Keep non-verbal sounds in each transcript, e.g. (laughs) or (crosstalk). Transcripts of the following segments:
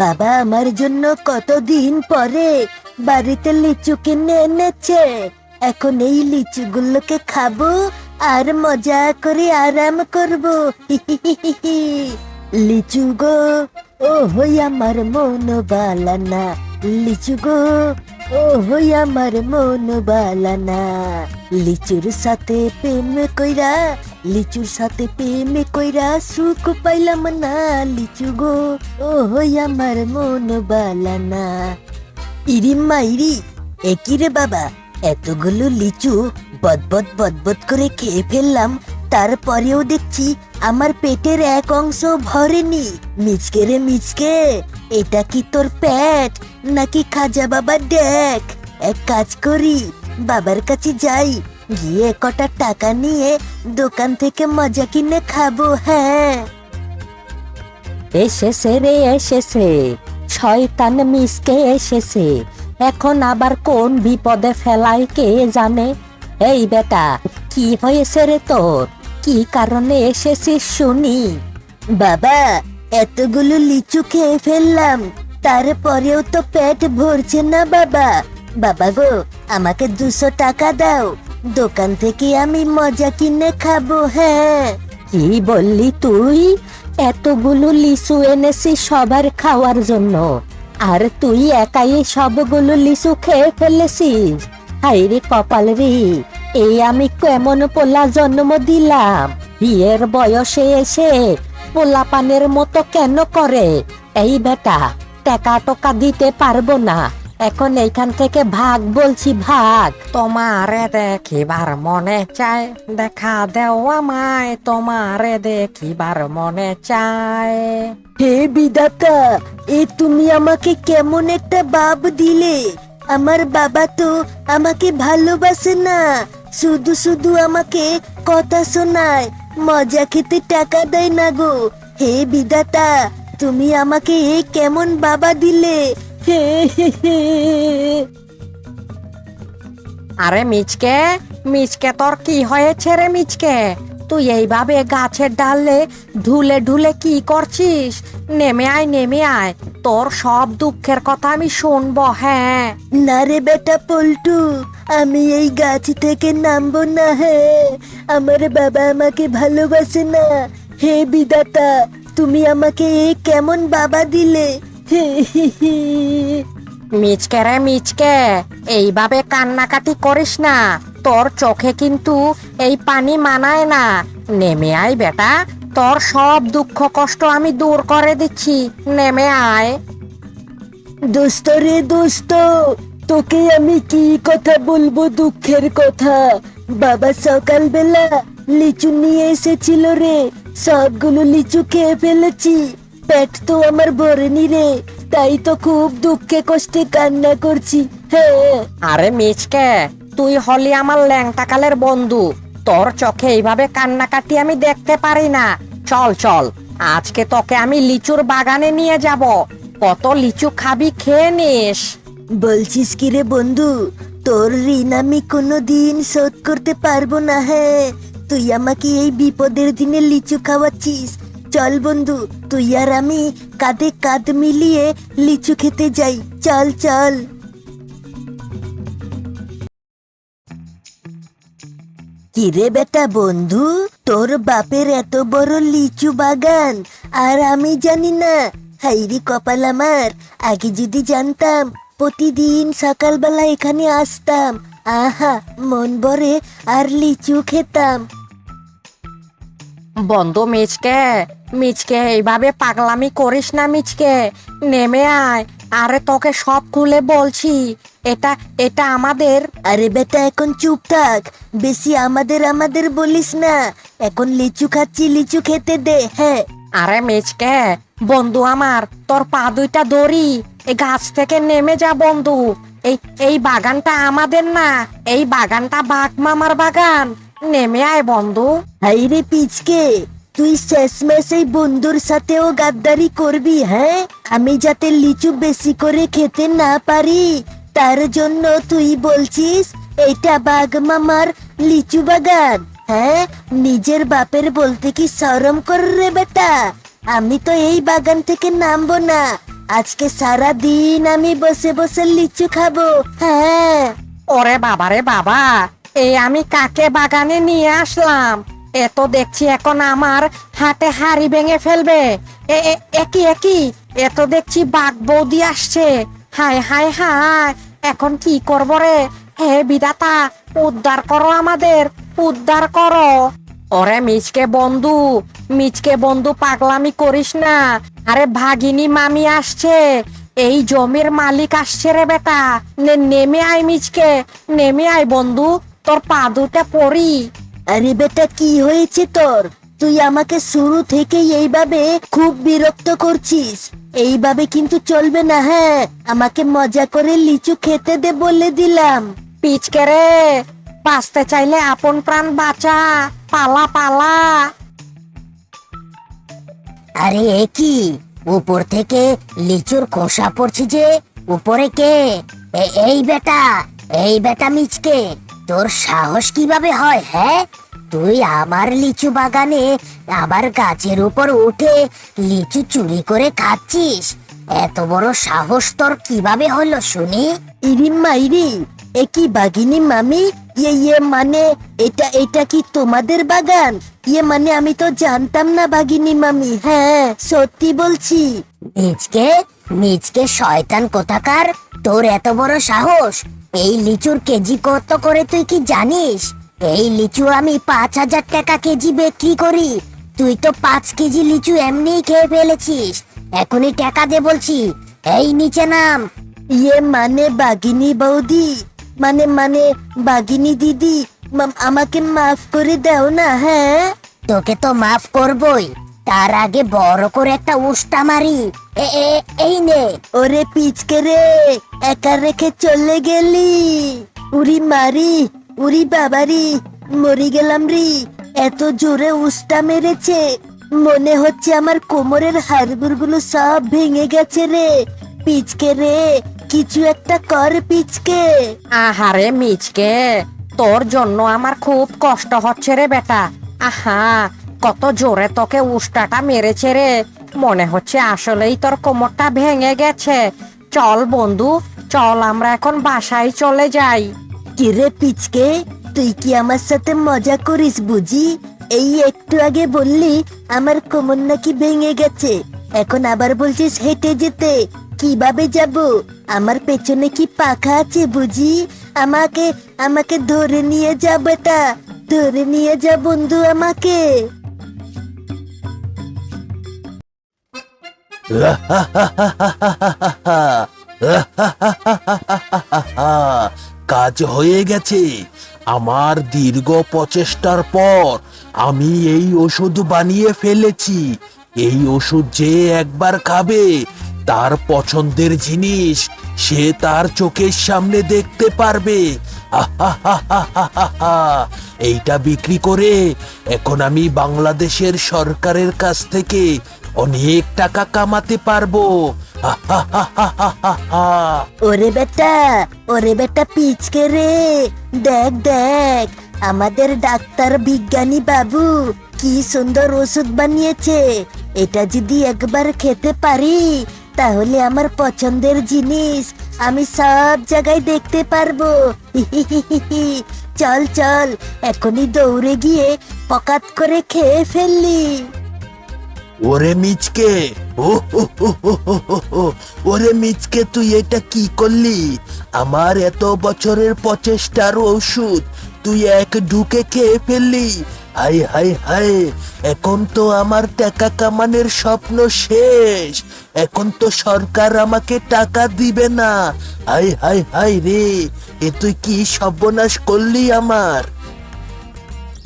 বাবা আমার জন্য কতদিন পরে বাড়িতে লিচু কিনে এনেছে। এখন এই লিচুগুলোকে খাব আর মজা করে আরাম করব। লিচু গো ও হই আমার মন বালানা। লিচু গো ও হই আমার মন বালানা। লিচুর সাথে প্রেম কইরা লিচুর সাথে প্রেম কইরা সুখ পাইলাম না, লিচু গো। ও হই আমার মন বালানা ইরি মাইরি একই রে বাবা? এতগুলো লিচু বদবদ বদবদ করে খেয়ে ফেললাম, তারপরেও দেখছি আমার পেটের এক অংশ ভরেনি। মিচকে রে মিচকে, এটা কি তোর পেট নাকি খাজা বাবা দেখ এক কাজ করি, বাবার কাছে যাই গিয়ে কটা টাকা নিয়ে দোকান থেকে মজা কিনে খাব হ্যাঁ এসেছে রে এসেছে শয়তান মিসকে এসেছে এখন আবার কোন বিপদে ফেলায় কে জানে এই বেটা কি হয়েছে রে তোর কি কারণে এসেছিস শুনি বাবা এতগুলো লিচু খেয়ে ফেললাম তারপরেও তো পেট ভরছে না বাবা বাবা গো আমাকে দুশো টাকা দাও দোকান থেকে আমি মজা কিনে খাব হ্যাঁ। কি বললি তুই? এতগুলো লিচু এনেছি সবার খাওয়ার জন্য। আর তুই একাই সবগুলো লিচু খেয়ে ফেলেছিস। হাই রে কপাল রে, এই আমি কেমন পোলা জন্ম দিলাম? বিয়ের বয়সে এসে পোলা পানের মতো কেন করে? এই বেটা টাকা টোকা দিতে পারব না। এখন এইখান থেকে ভাগ বলছি ভাগ। তোমারে দেখিবার মনে চায় দেখা দেও আমায় তোমারে দেখিবার মনে চায়। হে বিধাতা এ তুমি আমাকে কেমন একটা বাপ দিলে? আমার বাবা তো আমাকে ভালোবাসে না শুধু শুধু আমাকে কথা শোনায় মজা খেতে টাকা দেয় না গো। হে বিধাতা তুমি আমাকে এ কেমন বাবা দিলে? (laughs) আরে মিচকে মিচকে, তোর কি হয়েছে রে মিচকে? তুই এইভাবে গাছের ডালে ঢুলে ঢুলে কি করছিস? নেমে আয় নেমে আয়। তোর সব দুঃখের কথা আমি শুনব হ্যাঁ। না রে বেটা পল্টু, আমি এই গাছ থেকে নামবো না, হে। আমার বাবা আমাকে ভালোবাসে না। হে বিদাতা তুমি আমাকে এ কেমন বাবা দিলে। মিচকে রে মিচকে, এইভাবে কান্নাকাটি করিস না। তোর চোখে কিন্তু এই পানি মানায় না। নেমে আয় বেটা, তোর সব দুঃখ কষ্ট আমি দূর করে দিচ্ছি। নেমে আয়। রে দোস্ত তোকে আমি কি কথা বলব দুঃখের কথা? বাবা সকালবেলা লিচু নিয়ে এসেছিল রে, সবগুলো লিচু খেয়ে ফেলেছি। পেট তো আমার ভরেনি রে তাই তো খুব দুঃখে কষ্টে কান্না করছি হ্যাঁ আরে মিচকে তুই হলি আমার ল্যাংটাকালের বন্ধু তোর চোখে এইভাবে কান্নাকাটি আমি দেখতে পারি না। চল চল আজকে তোকে আমি লিচুর বাগানে নিয়ে যাব কত লিচু খাবি খেয়ে নিস। বলছিস কি রে বন্ধু তোর ঋণ আমি কোনো দিন শোধ করতে পারব না হ্যাঁ তুই আমাকে এই বিপদের দিনে লিচু খাওয়াচ্ছিস চল বন্ধু, তুই আর আমি কাঁধে কাঁধ মিলিয়ে লিচু খেতে যাই। চল চল। কিরে বেটা বন্ধু, তোর বাপের এত বড় লিচু বাগান, আর আমি জানি না। হাইরি কপাল আমার, আগে যদি জানতাম, প্রতিদিন সকালবেলা এখানে আসতাম। আহা, মন ভরে আর লিচু খেতাম। বন্ধু মিচকে মিচকে এইভাবে পাগলামি করিস না মিচকে। নেমে আয় আরে তোকে সব খুলে বলছি এটা এটা আমাদের। আরে বেটা এখন চুপ থাক বেশি আমাদের আমাদের বলিস না। এখন লিচু খাচ্ছি লিচু খেতে দে হ্যাঁ। আরে মিচকে বন্ধু আমার তোর পা দুইটা দড়ি এই গাছ থেকে নেমে যা বন্ধু। এই এই বাগানটা আমাদের না এই বাগানটা বাঘ মামার বাগান। নেমে আয় বন্ধু। হাইরে পিচকে তুই শেষমেশ এই বন্ধুর সাথেও গাদ্দারি করবি হ্যাঁ? আমি যাতে লিচু বেশি করে খেতে না পারি তার জন্য তুই বলছিস এটা বাঘ মামার লিচু বাগান হ্যাঁ? নিজের বাপের বলতে কি শরম কর রে বেটা? আমি তো এই বাগান থেকে নামবো না। আজকে সারা দিন আমি বসে বসে লিচু খাব হ্যাঁ? ওরে বাবারে বাবা এই আমি কাকে বাগানে নিয়ে আসলাম? এত দেখছি এখন আমার হাতে হাড়ি ভেঙে ফেলবে। একই একই এত দেখছি বাঘ বৌদি আসছে। হায় হায় হায়, এখন কি করব রে? হে বিধাতা, উদ্ধার করো আমাদের, উদ্ধার করো। ওরে মিচকে বন্ধু মিচকে বন্ধু পাগলামি করিস না। আরে ভাগিনী মামি আসছে। এই জমির মালিক আসছে রে বেটা। নেমে আয় মিচকে, নেমে আয় বন্ধু। তোর পা দুটা পড়ি। আরে বেটা, কি হয়েছে তোর? তুই আমাকে শুরু থেকে এইভাবে খুব বিরক্ত করছিস। এইভাবে কিন্তু চলবে না হ্যাঁ? আমাকে মজা করে লিচু খেতে দে বলে দিলাম। পিচকে রে, বাঁচতে চাইলে আপন প্রাণ বাঁচা। পালা পালা। আরে এ কি? উপর থেকে লিচুর খোসা পড়ছে যে, উপরে কে? এই বেটা এই বেটা মিচকে। তোর সাহস কীভাবে হয় হ্যাঁ? তুই আমার লিচু বাগানে আবার গাছের উপর উঠে লিচু চুরি করে খাচ্ছিস। এত বড় সাহস তোর কীভাবে হলো শুনি? ইরি মাইরি এ কি বাগিনী মামি? ইয়ে ইয়ে মানে এটা এটা কি তোমাদের বাগান? ইয়ে মানে আমি তো জানতাম না বাগিনী মামি হ্যাঁ সত্যি বলছি। মিচকে মিচকে শয়তান কোথাকার? তোর এত বড় সাহস? এই লিচুর কেজি কত করে তুই কি জানিস? এই লিচু আমি পাঁচ হাজার টাকা কেজি বিক্রি করি। তুই তো পাঁচ কেজি লিচু এমনিই খেয়ে ফেলেছিস। এখনই টাকা দে বলছি। এই নিচে নাম। ইয়ে মানে বাগিনী বৌদি। মানে মানে বাগিনী দিদি। আমাকে মাফ করে দাও না হ্যাঁ? তোকে তো মাফ করবই। তার আগে বড় করে একটা উষ্টা মারি। এ এ- এই নে। ওরে পিচকে রে একা রেখে চলে গেলি। উরি মারি উরি বাবারি মরি গেলাম রি। এত জোরে উষ্টা মেরেছে মনে হচ্ছে আমার কোমরের হাড়গুড়গুলো সব ভেঙে গেছে রে। পিচকে রে কিছু একটা কর পিচকে। আহারে মিচকে তোর জন্য আমার খুব কষ্ট হচ্ছে রে বেটা। আহা কত জোরে তোকে উষ্টাটা মেরেছে রে। মনে হচ্ছে আসলেই তোর কোমরটা ভেঙে গেছে। চল বন্ধু, চল আমরা এখন বাসায় চলে যাই। কিরে পিচকে, তুই কি আমার সাথে মজা করিস বুঝি? এই একটু আগে বললি আমার কোমর নাকি ভেঙে গেছে। এখন আবার বলছিস হেঁটে যেতে। কীভাবে যাব? আমার পেছনে কি পাখা আছে বুঝি? আমাকে আমাকে ধরে নিয়ে যা বেটা ধরে নিয়ে যা বন্ধু আমাকে। (laughs) কাজ হয়ে গেছে। আমার দীর্ঘ প্রচেষ্টার পর আমি এই ওষুধ বানিয়ে ফেলেছি। এই ওষুধ যে একবার খাবে, তার পছন্দের জিনিস সে তার চোখের সামনে দেখতে পারবে। (laughs) এইটা বিক্রি করে এখন আমি বাংলাদেশের সরকারের কাছ থেকে অনেক টাকা কামাতে পারব। ওরে বেটা ওরে বেটা পিচকে রে। দেখ দেখ, আমাদের ডাক্তার বিজ্ঞানী বাবু কি সুন্দর ওষুধ বানিয়েছে। এটা যদি একবার খেতে পারি, তাহলে আমার পছন্দের জিনিস আমি সব জায়গায় দেখতে পারব। চল চল, এখনই দৌড়ে গিয়ে পকাত করে খেয়ে ফেললি। ওরে মিচকে। ওরে মিচকে, তুই এটা কি করলি? আমার এত বছরের প্রচেষ্টার ওষুধ তুই এক ঢুকে খেয়ে ফেললি। হাই হাই হাই, এখন তো আমার টাকা কামানের স্বপ্ন শেষ। এখন তো সরকার আমাকে টাকা দিবে না। হাই হাই হাই রে, এ তুই কি সর্বনাশ করলি আমার?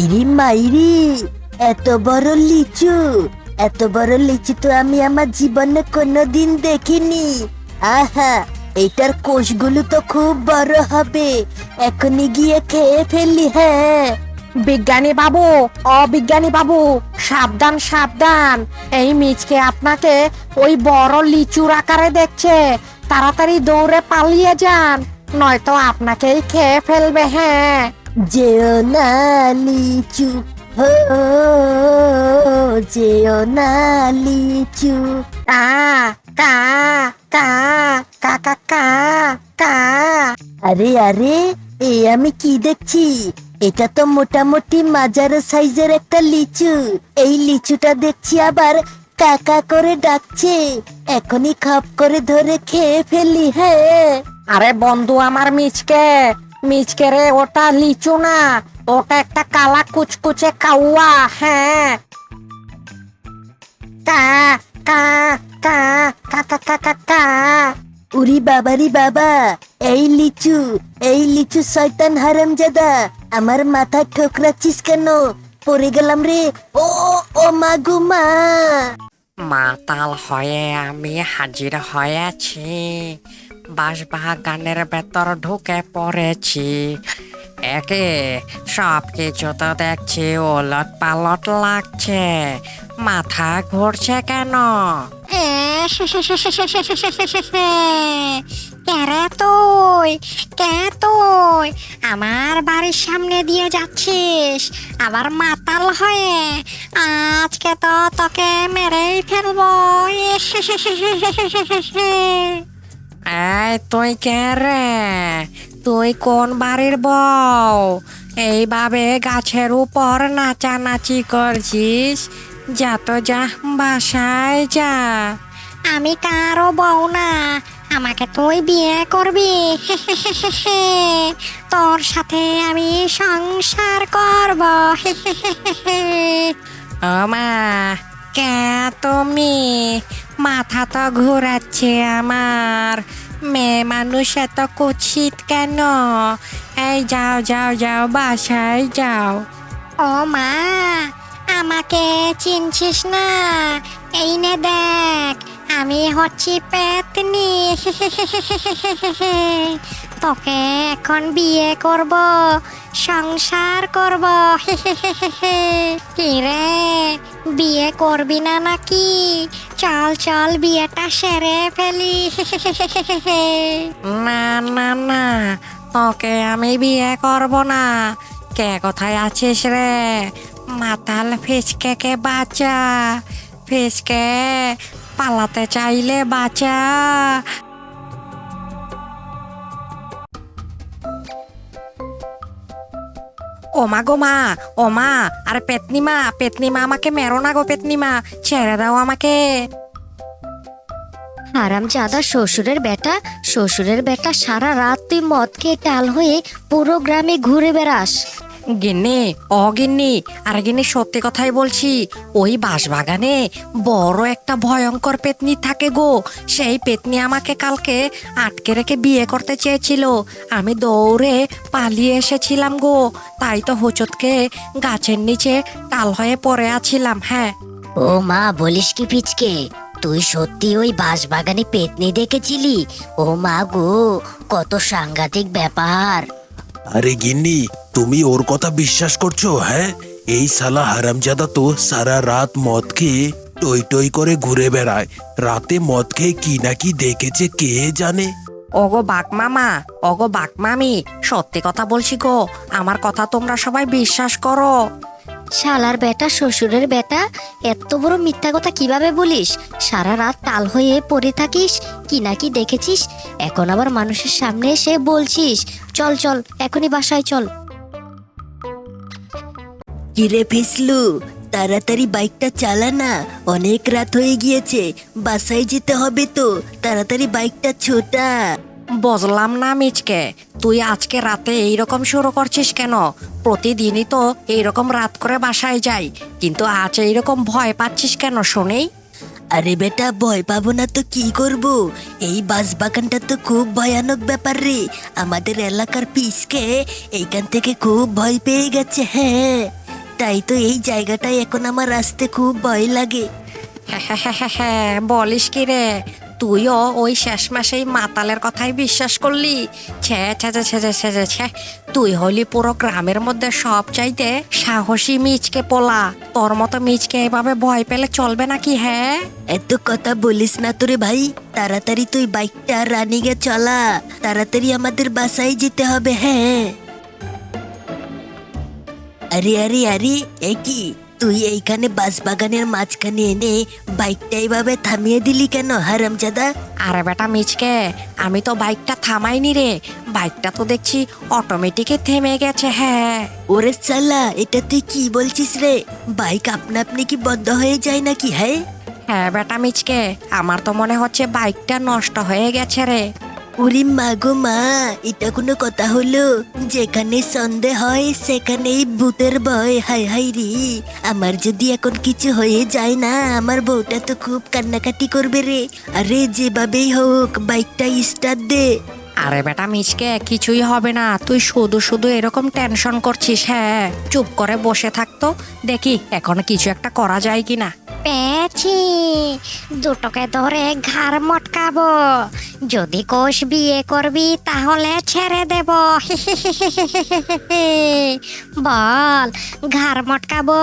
ইরি মাইরি, এত বড় লিচু এত বড় লিচু তো আমি আমার জীবনে কোনোদিন দেখিনি। আহা এটার কোষগুলো তো খুব বড় হবে। এখনই গিয়ে খেয়ে ফেললি হ্যাঁ। বিজ্ঞানী বাবু অবিজ্ঞানী বাবু সাবধান সাবধান। এই মিচকে আপনাকে ওই বড় লিচুর আকারে দেখছে। তাড়াতাড়ি দৌড়ে পালিয়ে যান নয়তো আপনাকেই খেয়ে ফেলবে হ্যাঁ। যেও না লিচু। যেও না লিচু কা কা কা কা কা কা কা আরে আরে এ আমি কি দেখছি এটা তো মোটামুটি মাজারো সাইজের একটা লিচু এই লিচুটা দেখছি আবার কাকা করে ডাকছে এখনই খাপ করে ধরে খেয়ে ফেলি হ্যাঁ আরে বন্ধু আমার মিচকে মিচকে রে ওটা লিচু না ওটা একটা কালা কুচকুচে কাউয়া হ্যাঁ। কা কা কা কা কা কা কা কা উরি বাবারি বাবা এই লিচু এই লিচু শয়তান হারামজাদা আমার মাথা ঠোকরাচ্ছিস কেন? পড়ে গেলাম রে। ও ও, মা গো মা। মাতাল হয়ে আমি হাজির হয়েছি। বাঁশবাগানের ভেতর ঢুকে পড়েছি। একে সব কিছু তো দেখছি ওলট পালট লাগছে মাথা ঘুরছে কেন ক্যারে তুই কে তুই আমার বাড়ির সামনে দিয়ে যাচ্ছিস আবার মাতাল হয়ে আজকে তো তোকে মেরেই ফেলব এই তুই কে রে তুই কোন বাড়ির বউ? এইভাবে গাছের উপর নাচানাচি করছিস? যা তো যা, বাসায় যা। আমি কারও বউ না, আমাকে তুই বিয়ে করবি। (laughs) তোর সাথে আমি সংসার করব। (laughs) মা, কে তুমি? মাথা তো ঘুরাচ্ছে আমার। মেয়ে মানুষ এত কুৎসিত কেন? এই যাও যাও যাও, বাসায় যাও। ও মা, আমাকে চিনছিস না? এই নে দেখ, আমি হচ্ছি পেতনি। (laughs) তোকে এখন বিয়ে করব, সংসার করব। (laughs) কি রে, বিয়ে করবি না নাকি? চল চল বিয়েটা সেরে ফেলি। না না না তোকে আমি বিয়ে করব না। কে কোথায় আছিস রে? মাতাল ফেসকে কে বাঁচা? ফিসকে পালাতে চাইলে বাঁচা। ও মা গো মা ও মা আর পেতনি মা পেতনি মা আমাকে মেরো না গো পেতনি মা, ছেড়ে দাও আমাকে। হারামজাদা শ্বশুরের বেটা শ্বশুরের বেটা সারা রাত তুই মদ খেয়ে টাল হয়ে পুরো গ্রামে ঘুরে বেড়াস। গিন্নি, ও গিন্নি, আর গিন্নি সত্যি কথাই বলছি, ওই বাঁশবাগানে বড় একটা ভয়ঙ্কর পেতনি থাকে গো। সেই পেতনি আমাকে কালকে আটকে রেখে বিয়ে করতে চেয়েছিল। আমি দৌড়ে পালিয়ে এসেছিলাম গো। তাই তো হুচটকে গাছের নিচে টাল হয়ে পড়ে আছিলাম হ্যাঁ। ও মা, বলিস কি পিচকে? তুই সত্যি ওই বাঁশবাগানে পেতনি দেখেছিলি? ও মা গো, কত সাংঘাতিক ব্যাপার। আরে গিন্নি, তুমি ওর কথা বিশ্বাস করছ হ্যাঁ? এই সালা হারামজাদা তো সারা রাত মদ খেয়ে টই টই করে ঘুরে বেড়ায়। রাতে মদ খেয়ে কি না কি দেখেছে কে জানে? ওগো বাক মামা ওগো বাক মামি সত্যি কথা বলছি গো, আমার কথা তোমরা সবাই বিশ্বাস করো। শালার বেটা, শ্বশুরের বেটা, এত বড় মিথ্যা কথা কীভাবে বলিস? সারা রাত টাল হয়ে পড়ে থাকিস, কি না কি দেখেছিস? এখন আবার মানুষের সামনে এসে বলছিস, চল চল, এখনই বাসায় চল। কিরে ফিসলু, তাড়াতাড়ি বাইকটা চালা না, অনেক রাত হয়ে গিয়েছে, বাসায় যেতে হবে তো, তাড়াতাড়ি বাইকটা ছোটা। বুঝলাম না মিচকে। তুই আজকে রাতে এইরকম শুরু করছিস কেন? প্রতিদিনই তো এইরকম রাত করে বাসায় যাই কিন্তু আজ এইরকম ভয় পাচ্ছিস কেন শুনেই আরে বেটা ভয় পাবো না তো কি করব? এই বাস বাগানটা তো খুব ভয়ানক ব্যাপার রে। আমাদের এলাকার পিসকে এইখান থেকে খুব ভয় পেয়ে গেছে হ্যাঁ। তাই তো এই জায়গাটায় এখন আমার আসতে খুব ভয় লাগে। হ্যাঁ বলিস কি রে? তুইও ওই শেষ মাসেই মাতালের কথাই বিশ্বাস করলি? ছ্যা ছ্যা ছ্যা ছ্যা ছ্যা তুই হলি পুরো গ্রামের মধ্যে সব চাইতে সাহসী মিচকে পোলা। তোর মতো মিচকে এভাবে ভয় পেলে চলবে নাকি হ্যাঁ? এত কথা বলিস না তোরে ভাই। তাড়াতাড়ি তুই বাইকটা রানিংয়ে চলা। তাড়াতাড়ি আমাদের বাসায় যেতে হবে হ্যাঁ? আরে আরে আরে একই তুই এইখানে বাঁশবাগানের মাঝখানে এনে বাইকটা এইভাবে থামিয়ে দিলি কেন হারামজাদা আরে বেটা মিচকে আমি তো বাইকটা থামাইনি রে। বাইকটা তো দেখছি অটোমেটিকে থেমে গেছে হ্যাঁ। ওরে সালা এটা তুই কি বলছিস রে? বাইক আপনা আপনি কি বন্ধ হয়ে যায় নাকি হ্যাঁ? হ্যাঁ বেটা মিচকে আমার তো মনে হচ্ছে বাইকটা নষ্ট হয়ে গেছে রে। ওরে মা গো মা, এটা কোনো কথা হলো? যেখানে সন্দেহ হয়, সেখানেই ভূতের ভয়। হাই হাই রে, আমার যদি এখন কিছু হয়ে যায় না, আমার বউটা তো খুব কান্নাকাটি করবে রে। আরে, যেভাবেই হোক, বাইকটা স্টার্ট দে। আরে বেটা মিচকে কিছুই হবে না। তুই শুধু শুধু এরকম টেনশন করছিস হ্যাঁ? চুপ করে বসে থাকতো দেখি এখন কিছু একটা করা যায় কিনা। পেয়েছি। দুটোকে ধরে ঘাড় মটকাবো। যদি কোষ বিয়ে করবি তাহলে ছেড়ে দেব। (laughs) বল ঘাড় মটকাবো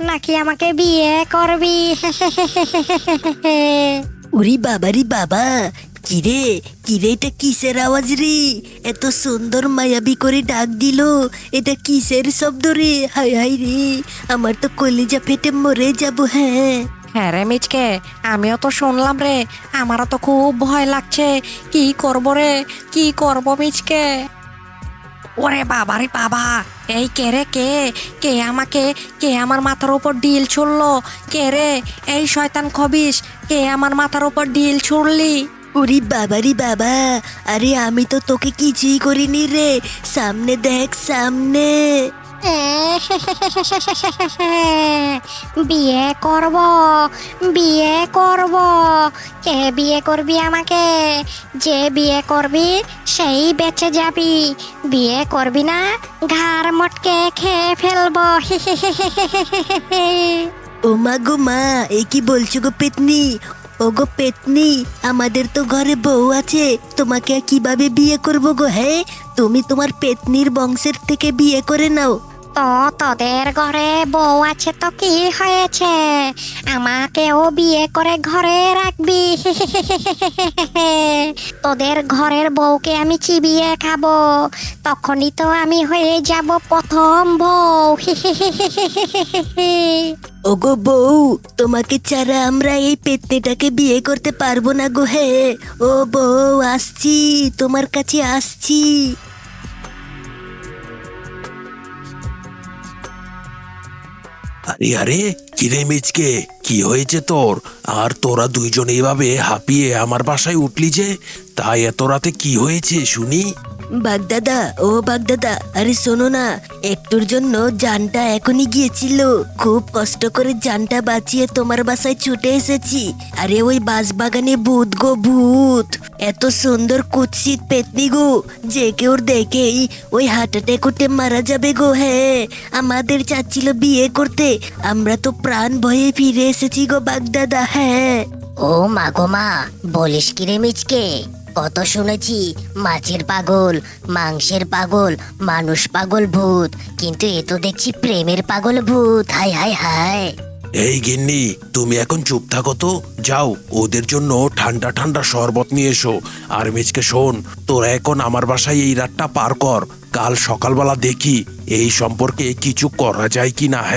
নাকি আমাকে বিয়ে করবি? (laughs) উরি বাবারি বাবা কিরে কিরে এটা কিসের আওয়াজ রে? এত সুন্দর মায়াবী করে ডাক দিল। এটা কিসের শব্দ রে? হাই হাই রে। আমার তো কলিজা ফেটে মরে যাব হ্যাঁ। হ্যাঁ রে মিচকে, আমিও তো শুনলাম রে। আমারও তো খুব ভয় লাগছে। কি করব রে? কি করব মিচকে? ওরে বাবারে বাবা, এই কে রে কে? কে আমাকে, কে আমার মাথার উপর ডিল ছুড়লো? কে রে? এই শয়তান খবিস কে আমার মাথার উপর ডিল ছুড়লি? উরি বাবারি বাবা আরে আমি তো তোকে কিছুই করিনি রে। সামনে দেখ সামনে। (laughs) বিয়ে করব বিয়ে করব। কে বিয়ে করবি আমাকে? যে বিয়ে করবি সেই বেঁচে যাবি। বিয়ে করবি না ঘাড় মটকে খেয়ে ফেলব। (laughs) ও মা গো মা এ কি বলছো গো পেতনি? ও গো পেতনি, আমাদের তো ঘরে বউ আছে, তোমাকে কীভাবে বিয়ে করব গো হ্যাঁ? তুমি তোমার পেতনির বংশের থেকে বিয়ে করে নাও। তো তোদের ঘরে বউ আছে তো কি হয়েছে? আমাকেও বিয়ে করে ঘরে রাখবি। (laughs) তোদের ঘরের বউকে আমি চিবিয়ে খাব। তখনই তো আমি হয়ে যাব প্রথম বউ। (laughs) ওগো বউ, তোমাকে ছাড়া আমরা এই পেতনিটাকে বিয়ে করতে পারব না গো হে। ও বউ, আসছি, তোমার কাছে আসছি। আরে আরে, কিরে মিচকে, কি হয়েছে তোর? আর তোরা দুইজন এইভাবে হাঁপিয়ে আমার বাসায় উঠলি যে? তাই এত রাতে কি হয়েছে শুনি? বাগদাদা, ও বাগদাদা, আরে শোনো না, একটুর জন্য জানটা এখনই গিয়েছিল। খুব কষ্ট করে জানটা বাঁচিয়ে তোমার বাসায় ছুটে এসেছি। আরে ওই বাঁশবাগানে ভূত গো, ভূত! এত সুন্দর কুৎসিত পেতনি গো, যে কেউ দেখেই ওই হার্ট অ্যাটাক করতে মারা যাবে গো হ্যাঁ। আমাদের চাচ্ছিল বিয়ে করতে, আমরা তো প্রাণ ভয়ে ফিরে এসেছি গো বাগদাদা হ্যাঁ। ও মা গো মা, বলিস কি রে মিচকে? কত শুনেছি, মাছের পাগল, মাংসের পাগল, মানুষ পাগল ভূত, কিন্তু এ তো দেখছি প্রেমের পাগল ভূত। হাই হাই হাই এই গিন্নি, তুমি এখন চুপ থাকো তো। যাও, ওদের জন্য ঠান্ডা ঠান্ডা শরবত নিয়ে এসো। আর মিচকে, শোন, তোরা এখন আমার বাসায় এই রাতটা পার কর। কাল সকালবেলা দেখি এই সম্পর্কে কিছু করা যায় কি না হ্যাঁ?